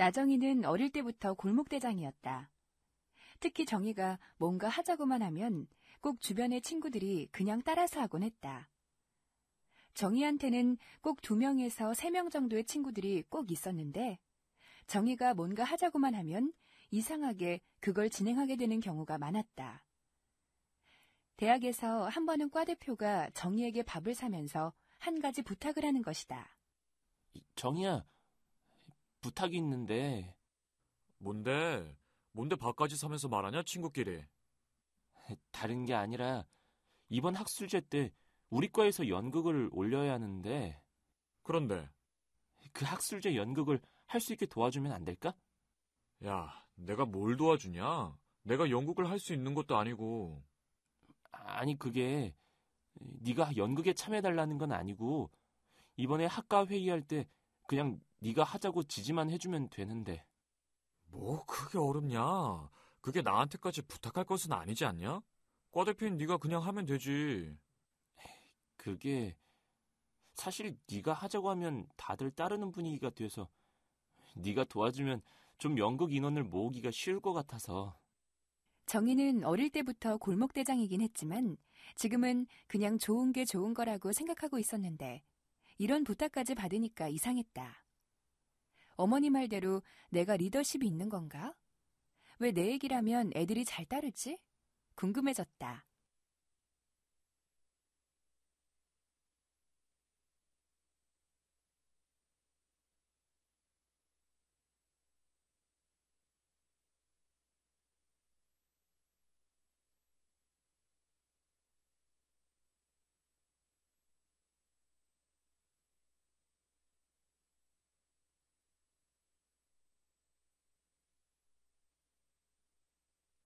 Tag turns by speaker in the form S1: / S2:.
S1: 나정이는 어릴 때부터 골목대장이었다. 특히 정이가 뭔가 하자고만 하면 꼭 주변의 친구들이 그냥 따라서 하곤 했다. 정희한테는 꼭 두 명에서 세 명 정도의 친구들이 꼭 있었는데 정희가 뭔가 하자고만 하면 이상하게 그걸 진행하게 되는 경우가 많았다. 대학에서 한 번은 과대표가 정희에게 밥을 사면서 한 가지 부탁을 하는 것이다.
S2: 정희야, 부탁이 있는데
S3: 뭔데? 뭔데 밥까지 사면서 말하냐, 친구끼리?
S2: 다른 게 아니라 이번 학술제 때 우리 과에서 연극을 올려야 하는데
S3: 그런데,
S2: 그 학술제 연극을 할 수 있게 도와주면 안 될까?
S3: 야, 내가 뭘 도와주냐? 내가 연극을 할 수 있는 것도 아니고.
S2: 아니 그게 네가 연극에 참여해달라는 건 아니고 이번에 학과 회의할 때 그냥 네가 하자고 지지만 해주면 되는데
S3: 뭐, 그게 어렵냐? 그게 나한테까지 부탁할 것은 아니지 않냐? 과 대표인 네가 그냥 하면 되지.
S2: 그게 사실 네가 하자고 하면 다들 따르는 분위기가 돼서 네가 도와주면 좀 연극 인원을 모으기가 쉬울 것 같아서
S1: 정희는 어릴 때부터 골목대장이긴 했지만 지금은 그냥 좋은 게 좋은 거라고 생각하고 있었는데 이런 부탁까지 받으니까 이상했다. 어머니 말대로 내가 리더십이 있는 건가? 왜 내 얘기라면 애들이 잘 따르지? 궁금해졌다.